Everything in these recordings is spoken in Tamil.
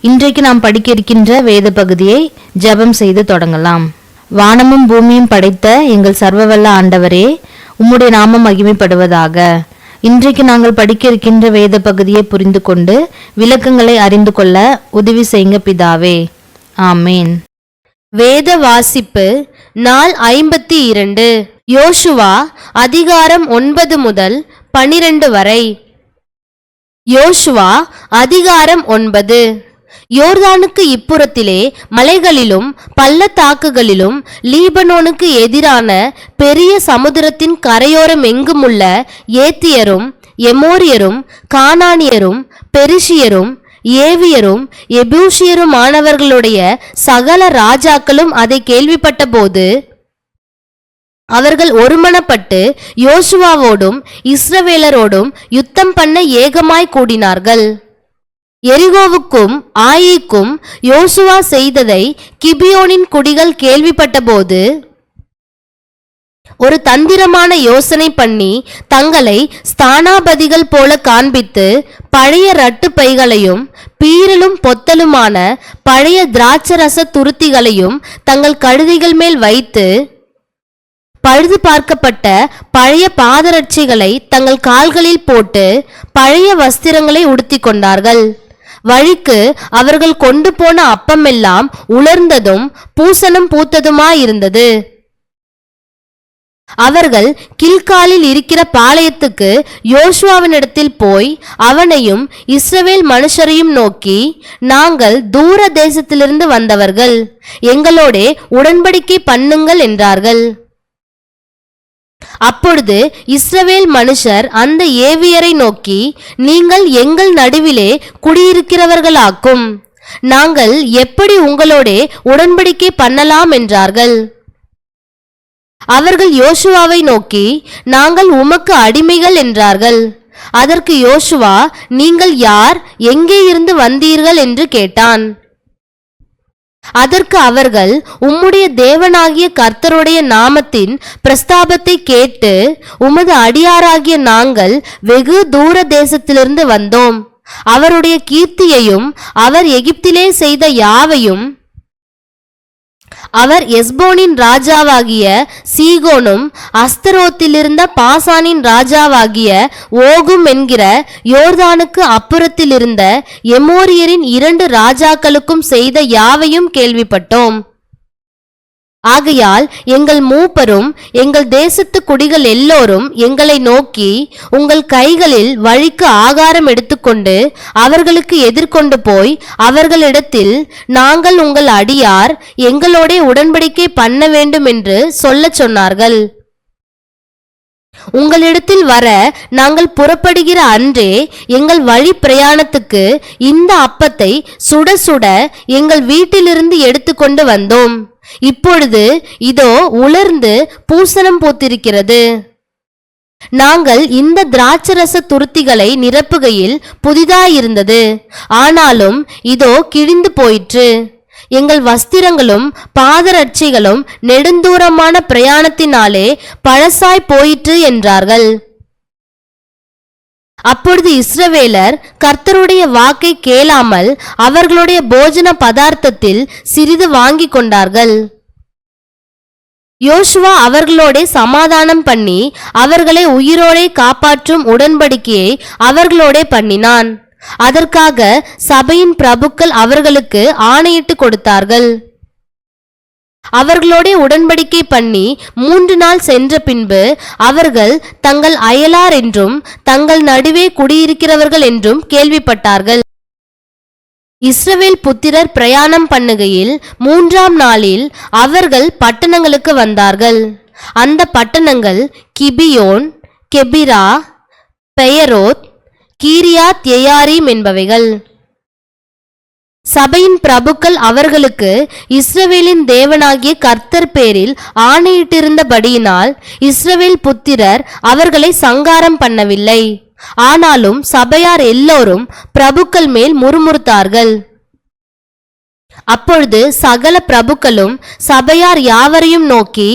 இன்றைக்கு நாம் படிக்க இருக்கின்ற வேத பகுதியை ஜெபம் செய்து தொடங்கலாம். வானமும் பூமியும் படைத்த எங்கள் சர்வவல்ல ஆண்டவரே உம்முடைய நாமம் மகிமைப்படுவதாக. இன்றைக்கு நாங்கள் படிக்க இருக்கின்ற வேத பகுதியை புரிந்து கொண்டு விளக்கங்களை அறிந்து கொள்ள உதவி செய்யுங்க பிதாவே. ஆமேன். வேத வாசிப்பு நாள் ஐம்பத்தி இரண்டு யோசுவா அதிகாரம் ஒன்பது முதல் பனிரெண்டு வரை. யோசுவா அதிகாரம் ஒன்பது. யோர்தானுக்கு இப்புறத்திலே மலைகளிலும் பள்ளத்தாக்குகளிலும் லீபனோனுக்கு எதிரான பெரிய சமுத்திரத்தின் கரையோரம் எங்குமுள்ள ஏத்தியரும் எமோரியரும் கானானியரும் பெரிஷியரும் ஏவியரும் எபூசியருமானவர்களுடைய சகல ராஜாக்களும் அதை கேள்விப்பட்டபோது அவர்கள் ஒருமனப்பட்டு யோசுவாவோடும் இஸ்ரவேலரோடும் யுத்தம் பண்ண ஏகமாய் கூடினார்கள். எரிகோவுக்கும் ஆயிக்கும் யோசுவா செய்ததை கிபியோனின் குடிகள் கேள்விப்பட்டபோது ஒரு தந்திரமான யோசனை பண்ணி தங்களை ஸ்தானாபதிகள் போல காண்பித்து பழைய ரட்டு பைகளையும் பீரலும் பொத்தலுமான பழைய திராட்சரச துருத்திகளையும் தங்கள் கழுதைகள் மேல் வைத்து பழுது பார்க்கப்பட்ட பழைய பாதரட்சிகளை தங்கள் கால்களில் போட்டு பழைய வஸ்திரங்களை உடுத்திக் கொண்டார்கள். வழிக்கு அவர்கள் கொண்டு போன அப்பமெல்லாம் உலர்ந்ததும் பூசணம் பூத்ததுமாயிருந்தது. அவர்கள் கில்காலில் இருக்கிற பாளையத்துக்கு யோசுவாவினிடத்தில் போய் அவனையும் இஸ்ரவேல் மனுஷரையும் நோக்கி நாங்கள் தூர தேசத்திலிருந்து வந்தவர்கள். எங்களோடே உடன்படிக்கை பண்ணுங்கள் என்றார்கள். அப்பொழுது இஸ்ரவேல் மனுஷர் அந்த ஏவியரை நோக்கி நீங்கள் எங்கள் நடுவிலே குடியிருக்கிறவர்களாக்கும். நாங்கள் எப்படி உங்களோடே உடன்படிக்கை பண்ணலாம்? என்றார்கள். அவர்கள் யோசுவாவை நோக்கி நாங்கள் உமக்கு அடிமைகள் என்றார்கள். அதற்கு யோசுவா நீங்கள் யார்? எங்கே இருந்து வந்தீர்கள்? என்று கேட்டான். அதற்கு அவர்கள் உம்முடைய தேவனாகிய கர்த்தருடைய நாமத்தின் பிரஸ்தாபத்தை கேட்டு உமது அடியாராகிய நாங்கள் வெகு தூர தேசத்திலிருந்து வந்தோம். அவருடைய கீர்த்தியையும் அவர் எகிப்திலே செய்த யாவையும் அவர் எஸ்போனின் ராஜாவாகிய சீகோனும் அஸ்தரோத்திலிருந்த பாசானின் ராஜாவாகிய ஓகும் என்கிற யோர்தானுக்கு அப்புறத்திலிருந்த எமோரியரின் இரண்டு ராஜாக்களுக்கும் செய்த யாவையும் கேள்விப்பட்டோம். ஆகையால் எங்கள் மூப்பரும் எங்கள் தேசத்து குடிகள் எல்லோரும் எங்களை நோக்கி உங்கள் கைகளில் வழிக்கு ஆகாரம் எடுத்துக்கொண்டு அவர்களுக்கு எதிர்கொண்டு போய் அவர்களிடத்தில் நாங்கள் உங்கள் அடியார் எங்களோடே உடன்படிக்கை பண்ண வேண்டும் என்று சொல்லச் சொன்னார்கள். உங்களிடத்தில் வர நாங்கள் புறப்படுகிற அன்றே எங்கள் வழி பிரயாணத்துக்கு இந்த அப்பத்தை சுட சுட எங்கள் வீட்டிலிருந்து எடுத்துக்கொண்டு வந்தோம். இப்பொழுது இதோ உலர்ந்து பூசணம் போத்திருக்கிறது. நாங்கள் இந்த திராட்சரச துருத்திகளை நிரப்புகையில் புதிதாயிருந்தது. ஆனாலும் இதோ கிழிந்து போயிற்று. எங்கள் வஸ்திரங்களும் பாதரட்சைகளும் நெடுந்தூரமான பிரயாணத்தினாலே பழசாய் போயிற்று என்றார்கள். அப்பொழுது இஸ்ரவேலர் கர்த்தருடைய வாக்கை கேளாமல் அவர்களுடைய போஜன பதார்த்தத்தில் சிறிது வாங்கிக் கொண்டார்கள். யோசுவா அவர்களோடே சமாதானம் பண்ணி அவர்களை உயிரோடே காப்பாற்றும் உடன்படிக்கையை அவர்களோடே பண்ணினான். அதற்காக சபையின் பிரபுக்கள் அவர்களுக்கு ஆணையிட்டு கொடுத்தார்கள். அவர்களோடே உடன்படிக்கை பண்ணி மூன்று நாள் சென்ற பின்பு அவர்கள் தங்கள் அயலார் என்றும் தங்கள் நடுவே குடியிருக்கிறவர்கள் என்றும் கேள்விப்பட்டார்கள். இஸ்ரவேல் புத்திரர் பிரயாணம் பண்ணுகையில் மூன்றாம் நாளில் அவர்கள் பட்டணங்களுக்கு வந்தார்கள். அந்த பட்டணங்கள் Gibeon Chephirah Beeroth Kiriath Jearim என்பவைகள். சபையின் பிரபுக்கள் அவர்களுக்கு இஸ்ரவேலின் தேவனாகிய கர்த்தர் பேரில் ஆணையிட்டிருந்தபடியினால் இஸ்ரவேல் புத்திரர் அவர்களை சங்காரம் பண்ணவில்லை. ஆனாலும் சபையார் எல்லோரும் பிரபுக்கள் மேல் முறுமுறுத்தார்கள். அப்பொழுது சகல பிரபுக்களும் சபையார் யாவரையும் நோக்கி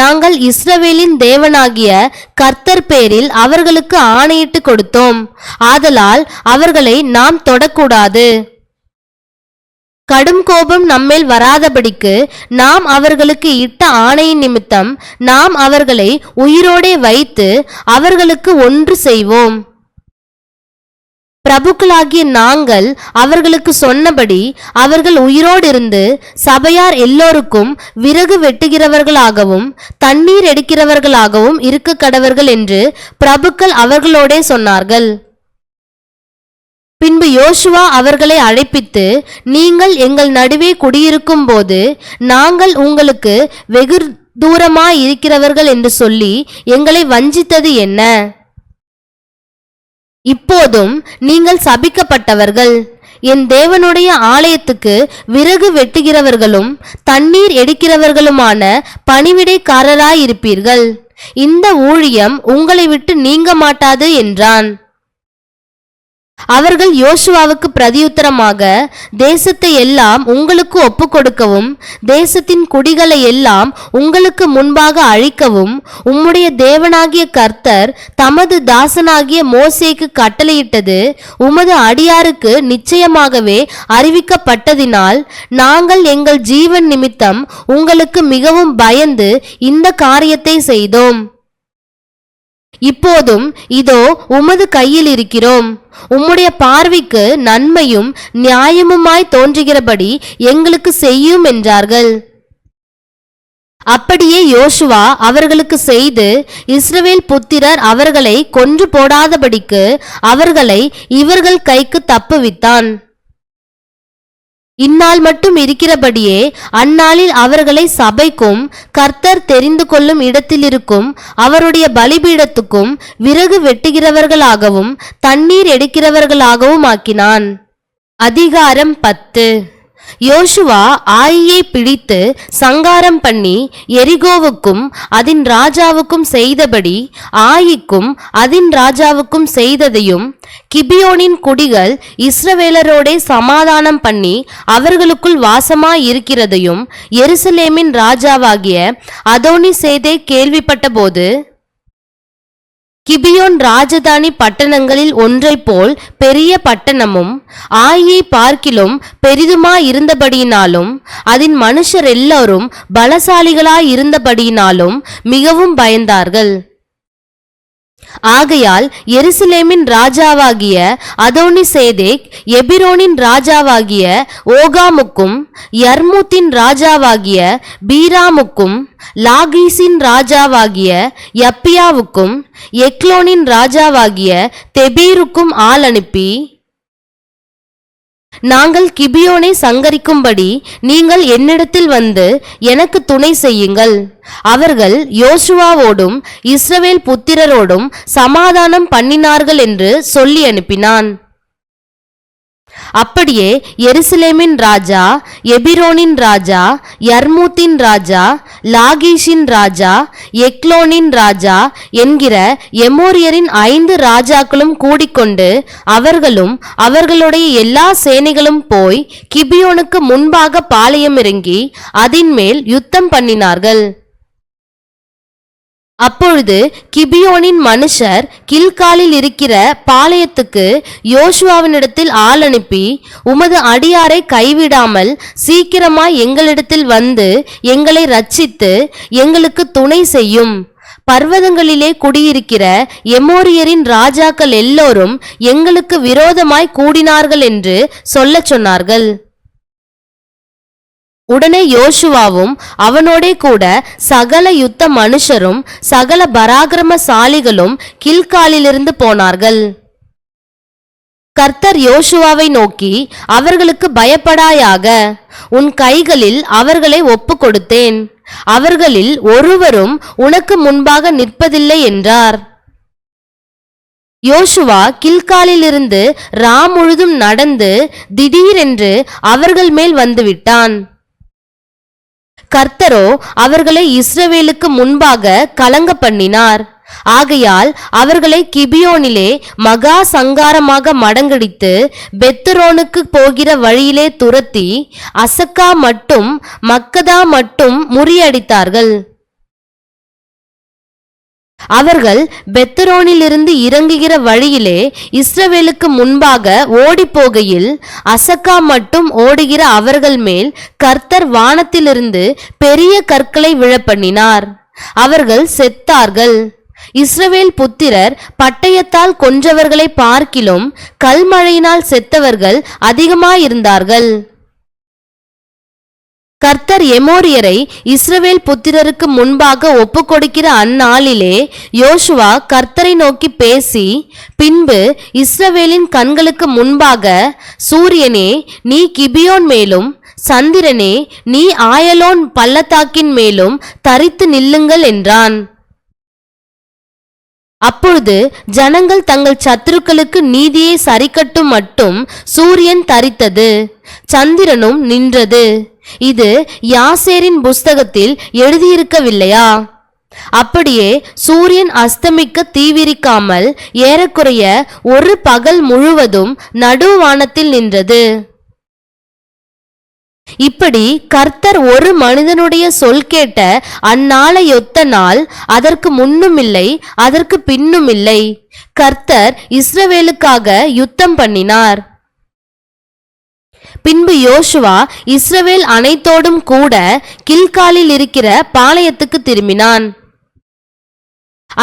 நாங்கள் இஸ்ரவேலின் தேவனாகிய கர்த்தர் பேரில் அவர்களுக்கு ஆணையிட்டு கொடுத்தோம். ஆதலால் அவர்களை நாம் தொடக்கூடாது. கடும் கோபம் நம்மேல் வராதபடிக்கு நாம் அவர்களுக்கு இட்ட ஆணையின் நிமித்தம் நாம் அவர்களை உயிரோடே வைத்து அவர்களுக்கு ஒன்று செய்வோம். பிரபுக்களாகிய நாங்கள் அவர்களுக்கு சொன்னபடி அவர்கள் உயிரோடிருந்து சபையார் எல்லோருக்கும் விறகு வெட்டுகிறவர்களாகவும் தண்ணீர் எடுக்கிறவர்களாகவும் இருக்க கடவர்கள் என்று பிரபுக்கள் அவர்களோடே சொன்னார்கள். பின்பு யோசுவா அவர்களை அழைப்பித்து நீங்கள் எங்கள் நடுவே குடியிருக்கும் போது நாங்கள் உங்களுக்கு வெகு தூரமாய் இருக்கிறவர்கள் என்று சொல்லி எங்களை வஞ்சித்தது என்ன? இப்போதும் நீங்கள் சபிக்கப்பட்டவர்கள். என் தேவனுடைய ஆலயத்துக்கு விறகு வெட்டுகிறவர்களும் தண்ணீர் எடுக்கிறவர்களுமான பணிவிடைக்காரராயிருப்பீர்கள். இந்த ஊழியம் உங்களை விட்டு நீங்க மாட்டாது என்றான். அவர்கள் யோசுவாவுக்கு பிரதியுத்தரமாக தேசத்தை எல்லாம் உங்களுக்கு ஒப்புக்கொடுக்கவும் தேசத்தின் குடிகளை எல்லாம் உங்களுக்கு முன்பாக அழிக்கவும் உம்முடைய தேவனாகிய கர்த்தர் தமது தாசனாகிய மோசேக்கு கட்டளையிட்டது உமது அடியாருக்கு நிச்சயமாகவே அறிவிக்கப்பட்டதினால் நாங்கள் எங்கள் ஜீவன் நிமித்தம் உங்களுக்கு மிகவும் பயந்து இந்த காரியத்தை செய்தோம். இப்போதும் இதோ உமது கையில் இருக்கிறோம். உம்முடைய பார்வைக்கு நன்மையும் நியாயமுமாய் தோன்றுகிறபடி எங்களுக்கு செய்யும் என்றார்கள். அப்படியே யோசுவா அவர்களுக்கு செய்து இஸ்ரவேல் புத்திரர் அவர்களை கொன்று போடாதபடிக்கு அவர்களை இவர்கள் கைக்கு தப்புவித்தான். இந்நாள் மட்டும் இருக்கிறபடியே அந்நாளில் அவர்களை சபைக்கும் கர்த்தர் தெரிந்து கொள்ளும் இடத்திலிருக்கும் அவருடைய பலிபீடத்துக்கும் விறகு வெட்டுகிறவர்களாகவும் தண்ணீர் எடுக்கிறவர்களாகவும் ஆக்கினான். அதிகாரம் பத்து. யோசுவா ஆயியை பிடித்து சங்காரம் பண்ணி எரிகோவுக்கும் அதின் ராஜாவுக்கும் செய்தபடி ஆயிக்கும் அதின் ராஜாவுக்கும் செய்ததையும் கிபியோனின் குடிகள் இஸ்ரவேலரோடே சமாதானம் பண்ணி அவர்களுக்குள் வாசமாயிருக்கிறதையும் எருசலேமின் ராஜாவாகிய அதோனி சேதே கேள்விப்பட்டபோது கிபியோன் ராஜதானி பட்டணங்களில் ஒன்றைப் போல் பெரிய பட்டணமும் ஆயை பார்க்கிலும் பெரிதுமாயிருந்தபடியினாலும் அதன் மனுஷர் எல்லோரும் பலசாலிகளாயிருந்தபடியினாலும் மிகவும் பயந்தார்கள். ஆகையால் எருசலேமின் ராஜாவாகிய அதோனி சேதேக் எபிரோனின் ராஜாவாகிய ஓகாமுக்கும் யர்மூத்தின் ராஜாவாகிய பீராமுக்கும் லாகீஸின் ராஜாவாகிய யப்பியாவுக்கும் எக்லோனின் ராஜாவாகிய தெபீருக்கும் ஆள் அனுப்பி நாங்கள் கிபியோனை சங்கரிக்கும்படி நீங்கள் என்னிடத்தில் வந்து எனக்கு துணை செய்யுங்கள். அவர்கள் யோசுவாவோடும் இஸ்ரவேல் புத்திரரோடும் சமாதானம் பண்ணினார்கள் என்று சொல்லி அனுப்பினான். அப்படியே எருசலேமின் ராஜா எபிரோனின் ராஜா யர்மூத்தின் ராஜா லாகீஷின் ராஜா எக்லோனின் ராஜா என்கிற எமோரியரின் ஐந்து ராஜாக்களும் கூடிக்கொண்டு அவர்களும் அவர்களுடைய எல்லா சேனைகளும் போய் கிபியோனுக்கு முன்பாக பாளையம் இறங்கி அதின் மேல் யுத்தம் பண்ணினார்கள். அப்பொழுது கிபியோனின் மனுஷர் கில்காலில் இருக்கிற பாளையத்துக்கு யோசுவாவினிடத்தில் ஆள் அனுப்பி உமது அடியாரை கைவிடாமல் சீக்கிரமாய் எங்களிடத்தில் வந்து எங்களை ரட்சித்து எங்களுக்கு துணை செய்யும். பர்வதங்களிலே குடியிருக்கிற எமோரியரின் ராஜாக்கள் எல்லோரும் எங்களுக்கு விரோதமாய் கூடினார்கள் என்று சொல்லச் சொன்னார்கள். உடனே யோசுவாவும் அவனோடே கூட சகல யுத்த மனுஷரும் சகல பராக்கிரமசாலிகளும் கில்காலிலிருந்து போனார்கள். கர்த்தர் யோசுவாவை நோக்கி அவர்களுக்கு பயப்படாயாக உன் கைகளில் அவர்களை ஒப்பு கொடுத்தேன் அவர்களில் ஒருவரும் உனக்கு முன்பாக நிற்பதில்லை என்றார். யோசுவா கில்காலிலிருந்து ராம் முழுதும் நடந்து திடீரென்று அவர்கள் மேல் வந்துவிட்டான். கர்த்தரோ அவர்களை இஸ்ரவேலுக்கு முன்பாக கலங்க பண்ணினார் ஆகையால் அவர்களை கிபியோனிலே மகா சங்காரமாக மடங்கடித்து பெத்தரோனுக்கு போகிற வழியிலே துரத்தி அசக்கா மட்டும் மக்கதா மட்டும் முறியடித்தார்கள். அவர்கள் பெத்தரோனிலிருந்து இறங்குகிற வழியிலே இஸ்ரவேலுக்கு முன்பாக ஓடிப்போகையில் அசக்கா மட்டும் ஓடுகிற அவர்கள் மேல் கர்த்தர் வானத்திலிருந்து பெரிய கற்களை விழப்பண்ணினார். அவர்கள் செத்தார்கள். இஸ்ரவேல் புத்திரர் பட்டயத்தால் கொன்றவர்களை பார்க்கிலும் கல்மழையினால் செத்தவர்கள் அதிகமாயிருந்தார்கள். கர்த்தர் எமோரியரை இஸ்ரவேல் புத்திரருக்கு முன்பாக ஒப்புக்கொடுக்கிற அந்நாளிலே யோசுவா கர்த்தரை நோக்கி பேசி பின்பு இஸ்ரவேலின் கண்களுக்கு முன்பாக சூரியனே நீ கிபியோன் மேலும் சந்திரனே நீ ஆயலோன் பள்ளத்தாக்கின் மேலும் தரித்து நில்லுங்கள் என்றான். அப்பொழுது ஜனங்கள் தங்கள் சத்துருக்களுக்கு நீதியை சரிக்கட்டும் மட்டும் சூரியன் தரித்தது. சந்திரனும் நின்றது. இது யாசேரின் புஸ்தகத்தில் எழுதியிருக்கவில்லையா? அப்படியே சூரியன் அஸ்தமிக்க தீவிரிக்காமல் ஏறக்குறைய ஒரு பகல் முழுவதும் நடுவானத்தில் நின்றது. இப்படி கர்த்தர் ஒரு மனிதனுடைய சொல் கேட்ட அந்நாளையொத்த நாள் அதற்கு முன்னும் இல்லை அதற்கு பின்னும் இல்லை. கர்த்தர் இஸ்ரவேலுக்காக யுத்தம் பண்ணினார். பின்பு யோசுவா இஸ்ரவேல் அனைத்தோடும் கூட கில்காலில் இருக்கிற பாளையத்துக்கு திரும்பினான்.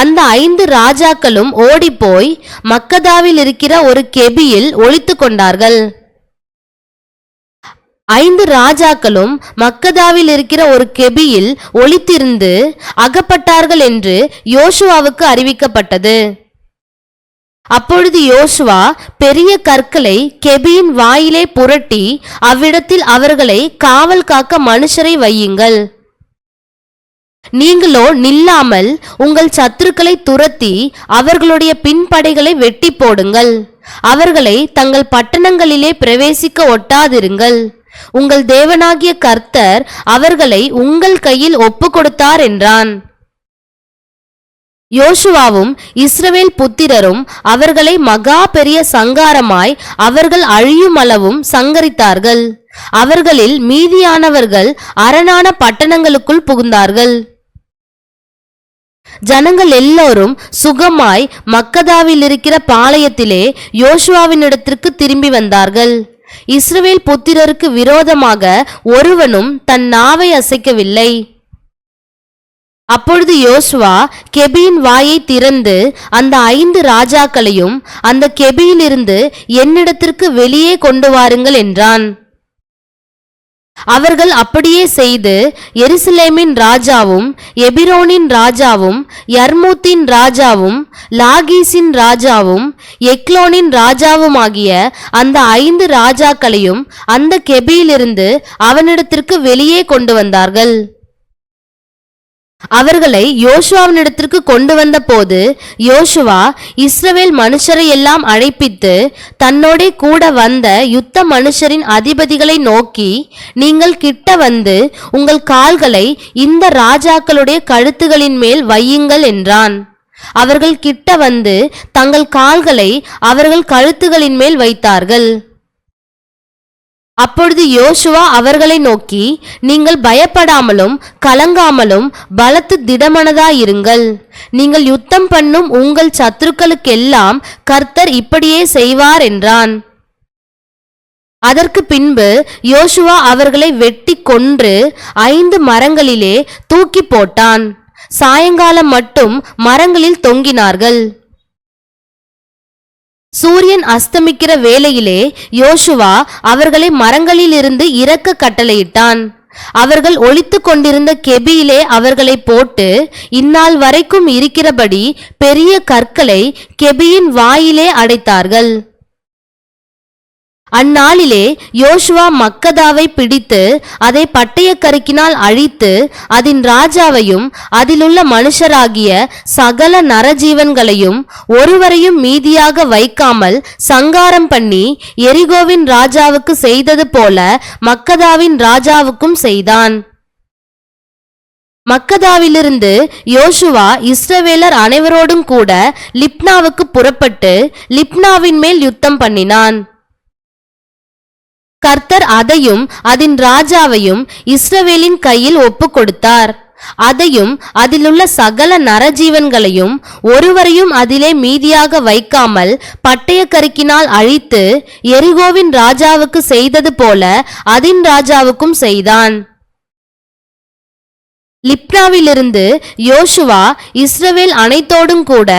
அந்த ஐந்து ராஜாக்களும் ஓடிப்போய் மக்கதாவில் இருக்கிற ஒரு கெபியில் ஒழித்து கொண்டார்கள். ஐந்து ராஜாக்களும் மக்கதாவில் இருக்கிற ஒரு கெபியில் ஒளித்திருந்து அகப்பட்டார்கள் என்று யோசுவாவுக்கு அறிவிக்கப்பட்டது. அப்பொழுது யோசுவா பெரிய கற்களை கெபியின் வாயிலே புரட்டி அவ்விடத்தில் அவர்களை காவல் காக்க மனுஷரை வையுங்கள். நீங்களோ நில்லாமல் உங்கள் சத்துருக்களை துரத்தி அவர்களுடைய பின்படைகளை வெட்டி போடுங்கள். அவர்களை தங்கள் பட்டணங்களிலே பிரவேசிக்க ஒட்டாதிருங்கள். உங்கள் தேவனாகிய கர்த்தர் அவர்களை உங்கள் கையில் ஒப்பு கொடுத்தார் என்றான். யோசுவாவும் இஸ்ரவேல் புத்திரரும் அவர்களை மகா பெரிய சங்காரமாய் அவர்கள் அழியுமளவும் சங்கரித்தார்கள். அவர்களில் மீதியானவர்கள் அரணான பட்டணங்களுக்குள் புகுந்தார்கள். ஜனங்கள் எல்லோரும் சுகமாய் மக்கதாவில் இருக்கிற பாளையத்திலே யோசுவாவினிடத்திற்கு திரும்பி வந்தார்கள். இஸ்ரவேல் புத்திரருக்கு விரோதமாக ஒருவனும் தன் நாவை அசைக்கவில்லை. அப்பொழுது யோசுவா கெபியின் வாயை திறந்து அந்த ஐந்து ராஜாக்களையும் அந்த கெபியிலிருந்து என்னிடத்திற்கு வெளியே கொண்டு வாருங்கள் என்றான். அவர்கள் அப்படியே செய்து எருசலேமின் ராஜாவும் எபிரோனின் ராஜாவும் யர்மூத்தின் ராஜாவும் லாகீஸின் ராஜாவும் எக்லோனின் ராஜாவுமாகிய அந்த ஐந்து ராஜாக்களையும் அந்த கெபியிலிருந்து அவனிடத்திற்கு வெளியே கொண்டு வந்தார்கள். அவர்களை யோசுவாவினிடத்திற்கு கொண்டு வந்த போது யோசுவா இஸ்ரவேல் மனுஷரை எல்லாம் அழைப்பித்து தன்னோடே கூட வந்த யுத்த மனுஷரின் அதிபதிகளை நோக்கி நீங்கள் கிட்ட வந்து உங்கள் கால்களை இந்த ராஜாக்களுடைய கழுத்துகளின் மேல் வையுங்கள் என்றான். அவர்கள் கிட்ட வந்து தங்கள் கால்களை அவர்கள் கழுத்துகளின் மேல் வைத்தார்கள். அப்பொழுது யோசுவா அவர்களை நோக்கி நீங்கள் பயப்படாமலும் கலங்காமலும் பலத்து திடமனதாயிருங்கள். நீங்கள் யுத்தம் பண்ணும் உங்கள் சத்துருக்களுக்கெல்லாம் கர்த்தர் இப்படியே செய்வார் என்றான். அதற்கு பின்பு யோசுவா அவர்களை வெட்டி கொன்று ஐந்து மரங்களிலே தூக்கி போட்டான். சாயங்காலம் மட்டும் மரங்களில் தொங்கினார்கள். சூரியன் அஸ்தமிக்கிற வேளையிலே யோசுவா அவர்களை மரங்களிலிருந்து இறக்க கட்டளையிட்டான். அவர்கள் ஒழித்து கொண்டிருந்த கெபியிலே அவர்களை போட்டு இந்நாள் வரைக்கும் இருக்கிறபடி பெரிய கற்களை கெபியின் வாயிலே அடைத்தார்கள். அந்நாளிலே யோசுவா மக்கதாவை பிடித்து அதை பட்டயக்கருக்கினால் அழித்து அதன் ராஜாவையும் அதிலுள்ள மனுஷராகிய சகல நரஜீவன்களையும் ஒருவரையும் மீதியாக வைக்காமல் சங்காரம் பண்ணி எரிகோவின் ராஜாவுக்கு செய்தது போல மக்கதாவின் ராஜாவுக்கும் செய்தான். மக்கதாவிலிருந்து யோசுவா இஸ்ரவேலர் அனைவரோடும் கூட லிப்னாவுக்கு புறப்பட்டு லிப்னாவின் மேல் யுத்தம் பண்ணினான். கர்த்தர் அதையும் அதன் ராஜாவையும் இஸ்ரவேலின் கையில் ஒப்பு கொடுத்தார் அதையும் அதிலுள்ள சகல நரஜீவன்களையும் ஒருவரையும் அதிலே மீதியாக வைக்காமல் பட்டயக்கருக்கினால் அழித்து எரிகோவின் ராஜாவுக்கு செய்தது போல அதின் ராஜாவுக்கும் செய்தான். லிப்னாவிலிருந்து யோசுவா இஸ்ரவேல் அனைத்தோடும் கூட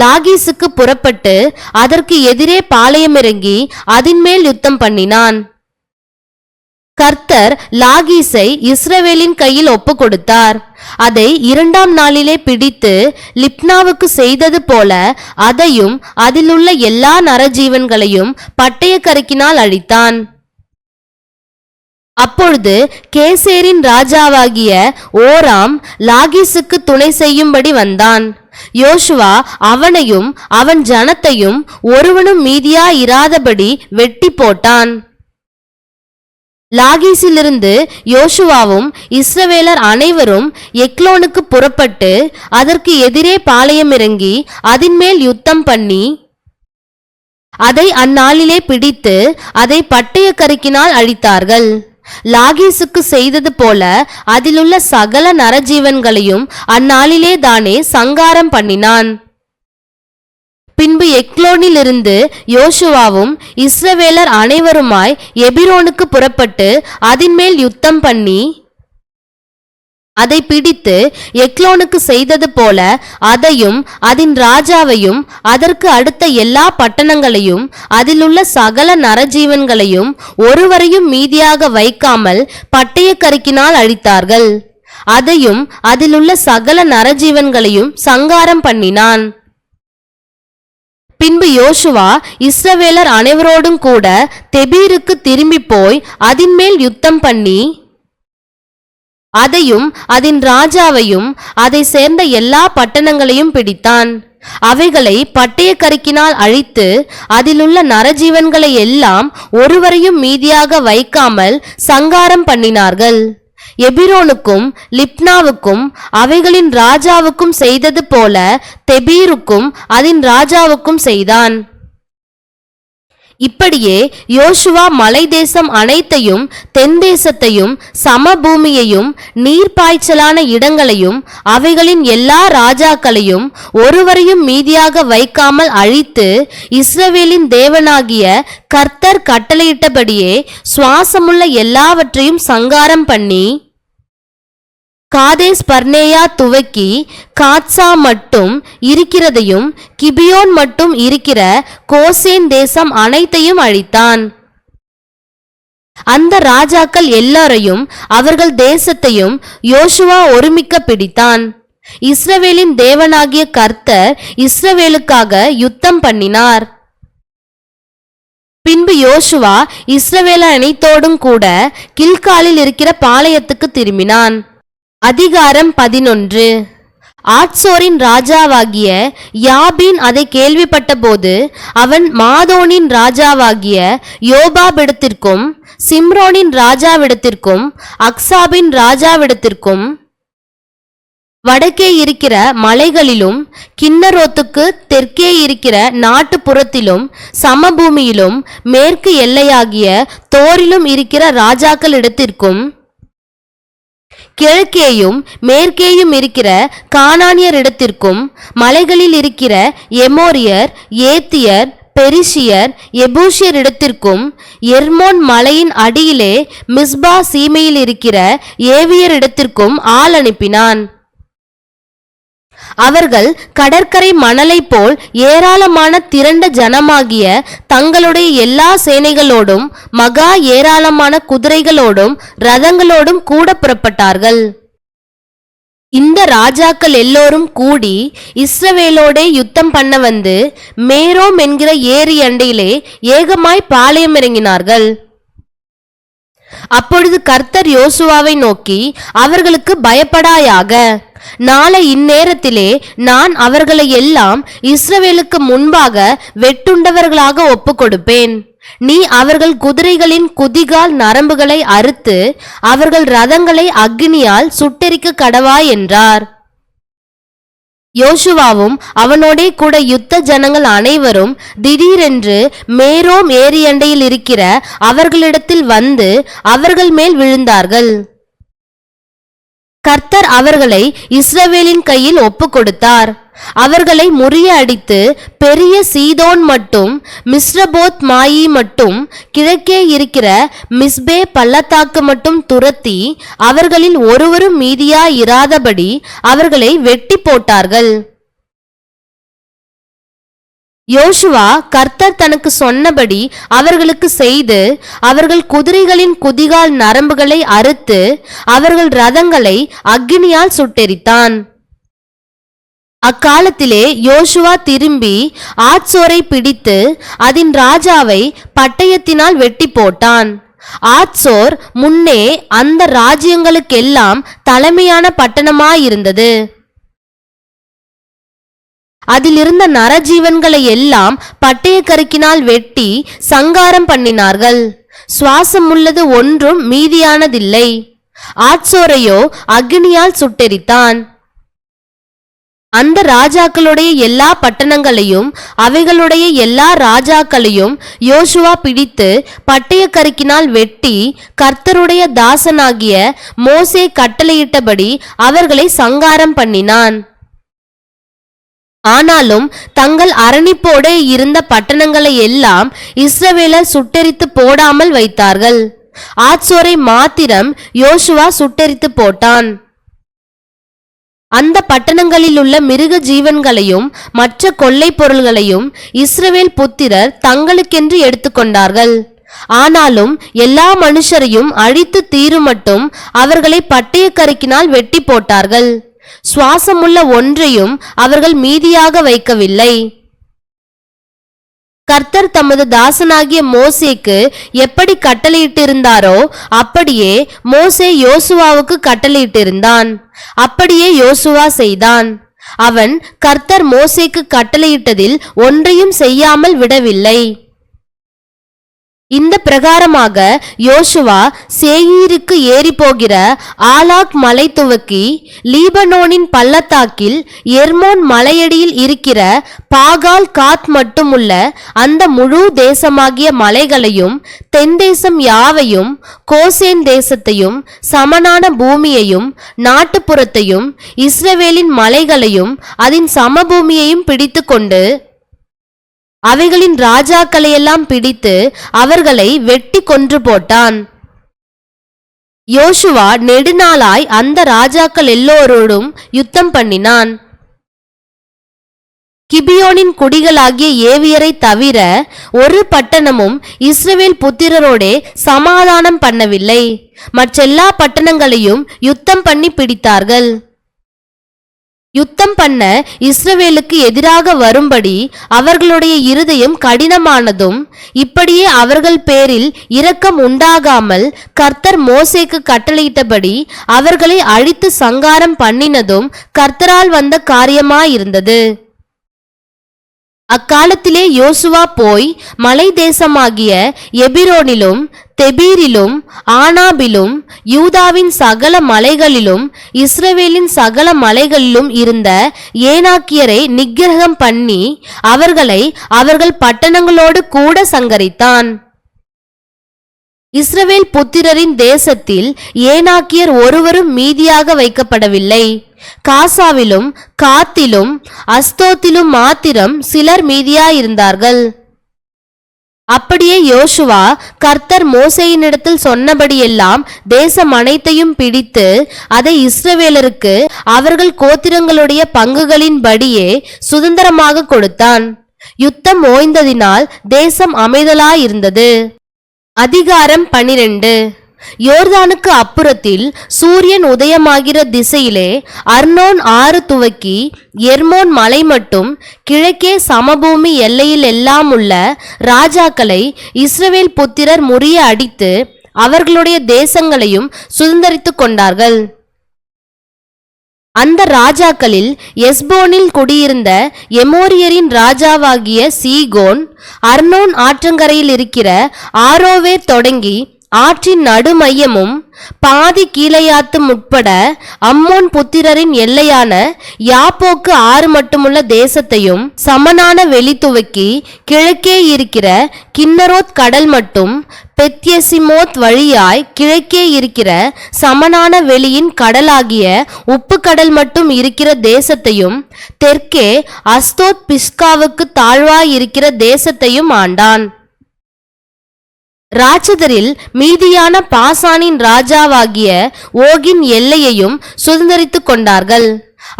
லாகீஸுக்கு புறப்பட்டு அதற்கு எதிரே பாளையமிறங்கி அதின்மேல் யுத்தம் பண்ணினான். கர்த்தர் லாகீஸை இஸ்ரவேலின் கையில் ஒப்பு கொடுத்தார் அதை இரண்டாம் நாளிலே பிடித்து லிப்னாவுக்கு செய்தது போல அதையும் அதிலுள்ள எல்லா நரஜீவன்களையும் பட்டயக்கருக்கினால் அழித்தான். அப்பொழுது கேசேரின் ராஜாவாகிய ஓராம் லாகீசுக்கு துணை செய்யும்படி வந்தான். யோசுவா அவனையும் அவன் ஜனத்தையும் ஒருவனும் மீதியா இராதபடி வெட்டி போட்டான். லாகீஸிலிருந்து யோசுவாவும் இஸ்ரவேலர் அனைவரும் எக்லோனுக்கு புறப்பட்டு அதற்கு எதிரே பாளையமிறங்கி அதின்மேல் யுத்தம் பண்ணி அதை அந்நாளிலே பிடித்து அதை பட்டயக்கருக்கினால் அழித்தார்கள். லாகீசுக்கு செய்தது போல அதிலுள்ள சகல நரஜீவன்களையும் அந்நாளிலே தானே சங்காரம் பண்ணினான். பின்பு எக்லோனிலிருந்து யோசுவாவும் இஸ்ரவேலர் அனைவருமாய் எபிரோனுக்கு புறப்பட்டு அதின்மேல் யுத்தம் பண்ணி அதை பிடித்து எக்லோனுக்கு செய்தது போல அதையும் அதன் ராஜாவையும் அதற்கு அடுத்த எல்லா பட்டணங்களையும் அதிலுள்ள சகல நரஜீவன்களையும் ஒருவரையும் மீதியாக வைக்காமல் பட்டயக்கருக்கினால் அழித்தார்கள். அதையும் அதிலுள்ள சகல நரஜீவன்களையும் சங்காரம் பண்ணினான். பின்பு யோசுவா இஸ்ரவேலர் அனைவரோடும் கூட தெபீருக்கு திரும்பி போய் அதின்மேல் யுத்தம் பண்ணி அதையும் அதன் ராஜாவையும் அதை சேர்ந்த எல்லா பட்டணங்களையும் பிடித்தான். அவைகளை பட்டயக்கருக்கினால் அழித்து அதிலுள்ள நரஜீவன்களை எல்லாம் ஒருவரையும் மீதியாக வைக்காமல் சங்காரம் பண்ணினார்கள். எபிரோனுக்கும் லிப்னாவுக்கும் அவைகளின் ராஜாவுக்கும் செய்தது போல தெபீருக்கும் அதன் ராஜாவுக்கும் செய்தான். இப்படியே யோசுவா மலை தேசம் அனைத்தையும் தென் தேசத்தையும் சமபூமியையும் நீர்ப்பாய்ச்சலான இடங்களையும் அவைகளின் எல்லா ராஜாக்களையும் ஒருவரையும் மீதியாக வைக்காமல் அழித்து இஸ்ரவேலின் தேவனாகிய கர்த்தர் கட்டளையிட்டபடியே சுவாசமுள்ள எல்லாவற்றையும் சங்காரம் பண்ணி காதேஸ் பர்னேயா துவக்கி காட்சா மட்டும் இருக்கிறதையும் கிபியோன் மட்டும் இருக்கிற கோசேன் தேசம் அனைத்தையும் அழித்தான். அந்த ராஜாக்கள் எல்லாரையும் அவர்கள் தேசத்தையும் யோசுவா ஒருமிக்க பிடித்தான். இஸ்ரவேலின் தேவனாகிய கர்த்தர் இஸ்ரவேலுக்காக யுத்தம் பண்ணினார். பின்பு யோசுவா இஸ்ரவேல அனைத்தோடும் கூட கில்காலில் இருக்கிற பாளையத்துக்கு திரும்பினான். அதிகாரம் பதினொன்று. ஆட்சோரின் ராஜாவாகிய யாபீன் அதை கேள்விப்பட்டபோது அவன் மாதோனின் ராஜாவாகிய யோபாபிடத்திற்கும் சிம்ரோனின் ராஜாவிடத்திற்கும் அக்சாபின் ராஜாவிடத்திற்கும் வடக்கே இருக்கிற மலைகளிலும் கிண்ணரோத்துக்கு தெற்கே இருக்கிற நாட்டுப்புறத்திலும் சமபூமியிலும் மேற்கு எல்லையாகிய தோரிலும் இருக்கிற ராஜாக்களிடத்திற்கும் கிழக்கேயும் மேற்கேயும் இருக்கிற கானானியரிடத்திற்கும் மலைகளில் இருக்கிற எமோரியர் ஏத்தியர் பெரிசியர் எபூசியரிடத்திற்கும் எர்மோன் மலையின் அடியிலே மிஸ்பா சீமையில் இருக்கிற ஏவியரிடத்திற்கும் ஆள் அனுப்பினான். அவர்கள் கடற்கரை மணலைப் போல் ஏராளமான திரண்ட ஜனமாகிய தங்களுடைய எல்லா சேனைகளோடும் மகா ஏராளமான குதிரைகளோடும் ரதங்களோடும் கூட புறப்பட்டார்கள். இந்த ராஜாக்கள் எல்லோரும் கூடி இஸ்ரவேலோடே யுத்தம் பண்ண வந்து மேரோம் என்கிற ஏரி அண்டையிலே ஏகமாய் பாளையம் இறங்கினார்கள். அப்பொழுது கர்த்தர் யோசுவாவை நோக்கி அவர்களுக்கு பயப்படாயாக. நாளை இந்நேரத்திலே நான் அவர்களை எல்லாம் இஸ்ரவேலுக்கு முன்பாக வெட்டுண்டவர்களாக ஒப்பு கொடுப்பேன் நீ அவர்கள் குதிரைகளின் குதிகால் நரம்புகளை அறுத்து அவர்கள் ரதங்களை அக்னியால் சுட்டெரிக்க கடவா என்றார். யோசுவாவும் அவனோடே கூட யுத்த ஜனங்கள் அனைவரும் திடீரென்று மேரோம் ஏரியண்டையில் இருக்கிற அவர்களிடத்தில் வந்து அவர்கள் மேல் விழுந்தார்கள். கர்த்தர் அவர்களை இஸ்ரவேலின் கையில் ஒப்பு கொடுத்தார் அவர்களை முறிய அடித்து பெரிய சீதோன் மட்டும் மிஸ்ரபோத் மாயி மட்டும் கிழக்கே இருக்கிற மிஸ்பே பள்ளத்தாக்கு மட்டும் துரத்தி அவர்களில் ஒருவரும் மீதியா இராதபடி அவர்களை வெட்டி போட்டார்கள். யோசுவா கர்த்தர் தனக்கு சொன்னபடி அவர்களுக்கு செய்து அவர்கள் குதிரைகளின் குதிகால் நரம்புகளை அறுத்து அவர்கள் ரதங்களை அக்கினியால் சுட்டெரித்தான். அக்காலத்திலே யோசுவா திரும்பி ஆட்சோரை பிடித்து அதன் ராஜாவை பட்டயத்தினால் வெட்டி போட்டான். ஆட்சோர் முன்னே அந்த ராஜ்யங்களுக்கெல்லாம் தலைமையான பட்டணமாயிருந்தது. அதிலிருந்த நரஜீவன்களை எல்லாம் பட்டய கருக்கினால் வெட்டி சங்காரம் பண்ணினார்கள். சுவாசம் உள்ளது ஒன்றும் மீதியானதில்லை. ஆட்சோரையோ அக்னியால் சுட்டெரித்தான். அந்த ராஜாக்களுடைய எல்லா பட்டணங்களையும் அவைகளுடைய எல்லா ராஜாக்களையும் யோசுவா பிடித்து பட்டய கருக்கினால் வெட்டி கர்த்தருடைய தாசனாகிய மோசே கட்டளையிட்டபடி அவர்களை சங்காரம் பண்ணினான். ஆனாலும் தங்கள் அரணிப்போடு இருந்த பட்டணங்களை எல்லாம் இஸ்ரவேலர் சுட்டெரித்து போடாமல் வைத்தார்கள். ஆட்சோரை மாத்திரம் யோசுவா சுட்டெரித்து போட்டான். அந்த பட்டணங்களில் உள்ள மிருக ஜீவன்களையும் மற்ற கொள்ளை பொருள்களையும் இஸ்ரவேல் புத்திரர் தங்களுக்கென்று எடுத்துக்கொண்டார்கள் ஆனாலும் எல்லா மனுஷரையும் அழித்து தீருமட்டும் அவர்களை பட்டயக்கருக்கினால் வெட்டி போட்டார்கள். சுவாசமுள்ள ஒன்றையும் அவர்கள் மீதியாக வைக்கவில்லை. கர்த்தர் தமது தாசனாகிய மோசேக்கு எப்படி கட்டளையிட்டிருந்தாரோ அப்படியே மோசே யோசுவாவுக்கு கட்டளையிட்டிருந்தான். அப்படியே யோசுவா செய்தான். அவன் கர்த்தர் மோசேக்கு கட்டளையிட்டதில் ஒன்றையும் செய்யாமல் விடவில்லை. இந்த பிரகாரமாக யோசுவா சேயீருக்கு ஏறி போகிற ஆலாக் மலை துவக்கி லீபனோனின் பள்ளத்தாக்கில் எர்மோன் மலையடியில் இருக்கிற பாகால் காத் மட்டுமுள்ள அந்த முழு தேசமாகிய மலைகளையும் தென்தேசம் யாவையும் கோசேன் தேசத்தையும் சமனான பூமியையும் நாட்டுப்புறத்தையும் இஸ்ரவேலின் மலைகளையும் அதன் சமபூமியையும் பிடித்துக்கொண்டு அவைகளின் ராஜாக்களையெல்லாம் பிடித்து அவர்களை வெட்டி கொன்று போட்டான். யோசுவா நெடுநாளாய் அந்த ராஜாக்கள் எல்லோரோடும் யுத்தம் பண்ணினான். கிபியோனின் குடிகளாகிய ஏவியரை தவிர ஒரு பட்டணமும் இஸ்ரவேல் புத்திரரோடே சமாதானம் பண்ணவில்லை. மற்றெல்லா பட்டணங்களையும் யுத்தம் பண்ணி பிடித்தார்கள். யுத்தம் பண்ண இஸ்ரவேலுக்கு எதிராக வரும்படி அவர்களுடைய இருதயம் கடினமானதும் இப்படியே அவர்கள் பேரில் இரக்கம் உண்டாகாமல் கர்த்தர் மோசேக்கு கட்டளையிட்டபடி அவர்களை அழித்து சங்காரம் பண்ணினதும் கர்த்தரால் வந்த காரியமாயிருந்தது. அக்காலத்திலே யோசுவா போய் மலை தேசமாகிய எபிரோனிலும் தெபீரிலும் ஆனாபிலும் யூதாவின் சகல மலைகளிலும் இஸ்ரவேலின் சகல மலைகளிலும் இருந்த ஏனாக்கியரை நிக்கிரகம் பண்ணி அவர்களை அவர்கள் பட்டணங்களோடு கூட சங்கரித்தான். இஸ்ரவேல் புத்திரரின் தேசத்தில் ஏனாக்கியர் ஒருவரும் மீதியாக வைக்கப்படவில்லை. காசாவிலும் காத்திலும் அஸ்தோத்திலும் மாத்திரம் சிலர் மீதியாயிருந்தார்கள். அப்படியே யோசுவா கர்த்தர் மோசையினிடத்தில் சொன்னபடியெல்லாம் தேசம் அனைத்தையும் பிடித்து அதை இஸ்ரவேலருக்கு அவர்கள் கோத்திரங்களுடைய பங்குகளின்படியே சுதந்திரமாக கொடுத்தான். யுத்தம் ஓய்ந்ததினால் தேசம் அமைதலாயிருந்தது. அதிகாரம் பனிரெண்டு. யோர்தானுக்கு அப்புறத்தில் சூரியன் உதயமாகிற திசையிலே அர்னோன் ஆறு துவக்கி எர்மோன் மலை மட்டும் கிழக்கே சமபூமி எல்லையில் எல்லாம் உள்ள ராஜாக்களை இஸ்ரவேல் புத்திரர் முறிய அடித்து அவர்களுடைய தேசங்களையும் சுதந்தரித்துக் கொண்டார்கள். அந்த ராஜாக்களில் எஸ்போனில் குடியிருந்த எமோரியரின் ராஜாவாகிய சீகோன் அர்னோன் ஆற்றங்கரையில் இருக்கிற ஆரோவேர் தொடங்கி ஆற்றின் நடுமையமும் பாதி கீழையாத்தும் உட்பட அம்மோன் புத்திரரின் எல்லையான யாப்போக்கு ஆறு மட்டுமுள்ள தேசத்தையும் சமனான வெளி துவக்கி கிழக்கே இருக்கிற கின்னரோத் கடல் மட்டும் பெத்யசிமோத் வழியாய் கிழக்கே இருக்கிற சமனான வெளியின் கடலாகிய உப்பு கடல் மட்டும் இருக்கிற தேசத்தையும் தெற்கே அஸ்தோத் பிஸ்காவுக்கு தாழ்வாய் இருக்கிற தேசத்தையும் ஆண்டான். ராட்சதரில் மீதியான பாசானின் ராஜாவாகிய ஓகின் எல்லையையும் சுதந்திரித்து கொண்டார்கள்.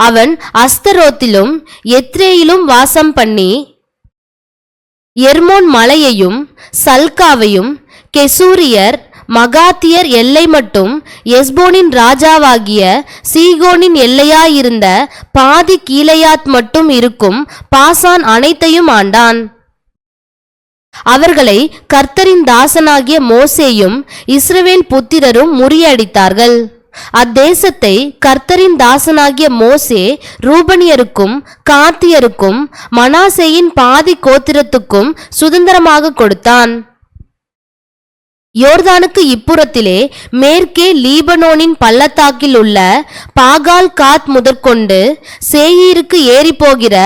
அவன் அஸ்தரோத்திலும் எத்ரேயிலும் வாசம் பண்ணி எர்மோன் மலையையும் சல்காவையும் கெசூரியர் மகாத்தியர் எல்லை மட்டும் எஸ்போனின் ராஜாவாகிய சீகோனின் எல்லையாயிருந்த பாதி கீழையாத் மட்டும் இருக்கும் பாசான் அனைத்தையும் ஆண்டான். அவர்களை கர்த்தரின் தாசனாகிய மோசேயும் இஸ்ரவேல் புத்திரரும் முறியடித்தார்கள். அத்தேசத்தை கர்த்தரின் தாசனாகிய மோசே ரூபனியருக்கும் காத்தியருக்கும் மனாசேயின் பாதி கோத்திரத்துக்கும் சுதந்திரமாக கொடுத்தான். யோர்தானுக்கு இப்புறத்திலே மேற்கே லீபனோனின் பள்ளத்தாக்கில் உள்ள பாகால் காத் முதற்கொண்டு சேயீருக்கு ஏறி போகிற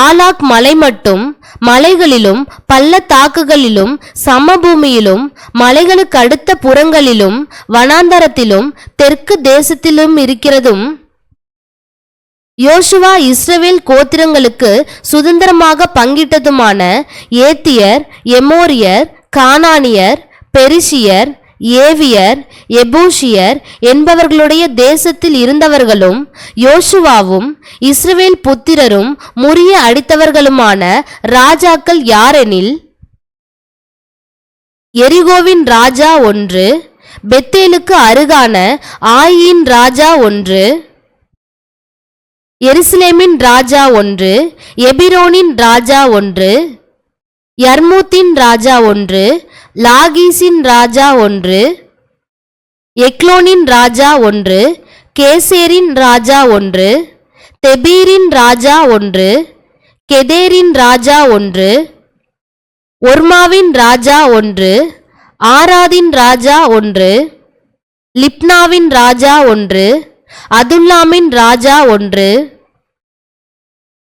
ஆலாக் மலை மட்டும் மலைகளிலும் பள்ளத்தாக்குகளிலும் சமபூமியிலும் மலைகளுக்கு அடுத்த புறங்களிலும் வனாந்தரத்திலும் தெற்கு தேசத்திலும் இருக்கிறதும். யோசுவா இஸ்ரவேல் கோத்திரங்களுக்கு சுதந்திரமாக பங்கிட்டதுமான ஏத்தியர் எமோரியர் கானானியர் பெரிசியர் ஏவியர் எபூஷியர் என்பவர்களுடைய தேசத்தில் இருந்தவர்களும் யோசுவாவும் இஸ்ரவேல் புத்திரரும் முறிய அடித்தவர்களுமான ராஜாக்கள் யாரெனில்? எரிகோவின் ராஜா ஒன்று பெத்தேலுக்கு அருகான ஆயின் ராஜா ஒன்று எருசலேமின் ராஜா ஒன்று எபிரோனின் ராஜா ஒன்று யர்மூத்தின் ராஜா ஒன்று லாகீசின் ராஜா ஒன்று எக்லோனின் ராஜா ஒன்று கேசேரின் ராஜா ஒன்று தெபீரின் ராஜா ஒன்று கெதேரின் ராஜா ஒன்று ஒர்மாவின் ராஜா ஒன்று ஆராதின் ராஜா ஒன்று லிப்னாவின் ராஜா ஒன்று அதுல்லாமின் ராஜா ஒன்று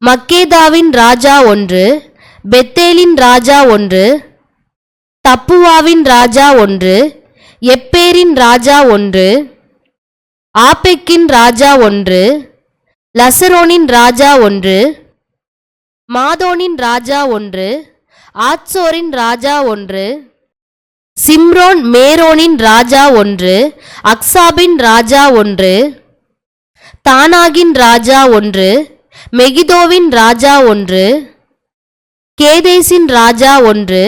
மக்கேதாவின் ராஜா ஒன்று பெத்தேலின் ராஜா ஒன்று தப்புவாவின் ராஜா ஒன்று எப்பேரின் ராஜா ஒன்று ஆப்பெக்கின் ராஜா ஒன்று லசரோனின் ராஜா ஒன்று மாதோனின் ராஜா ஒன்று ஆட்சோரின் ராஜா ஒன்று சிம்ரோன் மேரோனின் ராஜா ஒன்று அக்சாபின் ராஜா ஒன்று தானாகின் ராஜா ஒன்று மெகிதோவின் ராஜா ஒன்று கேதேசின் ராஜா ஒன்று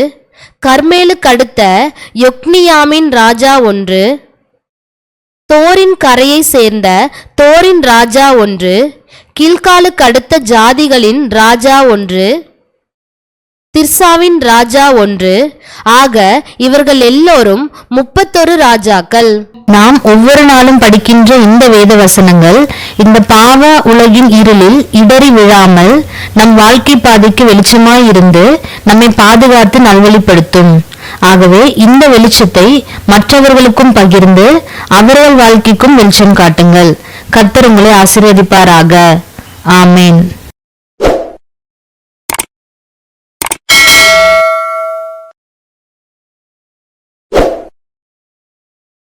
கர்மேலுக்கடுத்த யொக்னியாமின் ராஜா ஒன்று தோரின் கரையை சேர்ந்த தோரின் ராஜா ஒன்று கில்காலுக்கடுத்த ஜாதிகளின் ராஜா ஒன்று திர்சாவின் ராஜா ஒன்று. ஆக இவர்கள் எல்லோரும் முப்பத்தொரு ராஜாக்கள். நாம் ஒவ்வொரு நாளும் படிக்கின்ற இந்த வேத வசனங்கள் இந்த பாவ உலகின் இருளில் இடறி விழாமல் நம் வாழ்க்கை பாதைக்கு வெளிச்சமாய் இருந்து நம்மை பாதுகாத்து நல்வழிப்படுத்தும். ஆகவே இந்த வெளிச்சத்தை மற்றவர்களுக்கும் பகிர்ந்து அவர்கள் வாழ்க்கைக்கும் வெளிச்சம் காட்டுங்கள். கர்த்தர் உங்களை ஆசீர்வதிப்பாராக. ஆமேன்.